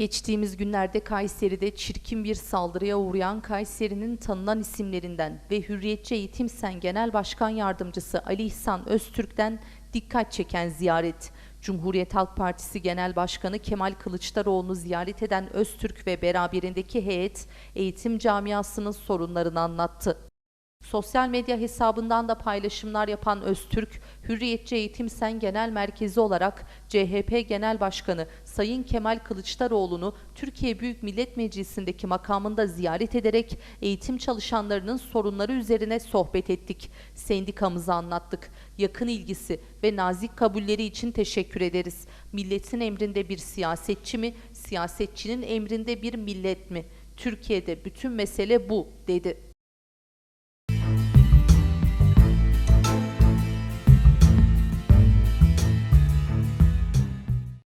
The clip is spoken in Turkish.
Geçtiğimiz günlerde Kayseri'de çirkin bir saldırıya uğrayan Kayseri'nin tanınan isimlerinden ve Hürriyetçi Eğitim Sen Genel Başkan Yardımcısı Ali İhsan Öztürk'ten dikkat çeken ziyaret. Cumhuriyet Halk Partisi Genel Başkanı Kemal Kılıçdaroğlu'nu ziyaret eden Öztürk ve beraberindeki heyet eğitim camiasının sorunlarını anlattı. Sosyal medya hesabından da paylaşımlar yapan Öztürk, Hürriyetçi Eğitim Sen Genel Merkezi olarak CHP Genel Başkanı Sayın Kemal Kılıçdaroğlu'nu Türkiye Büyük Millet Meclisi'ndeki makamında ziyaret ederek eğitim çalışanlarının sorunları üzerine sohbet ettik. Sendikamızı anlattık. Yakın ilgisi ve nazik kabulleri için teşekkür ederiz. Milletin emrinde bir siyasetçi mi, siyasetçinin emrinde bir millet mi? Türkiye'de bütün mesele bu, dedi.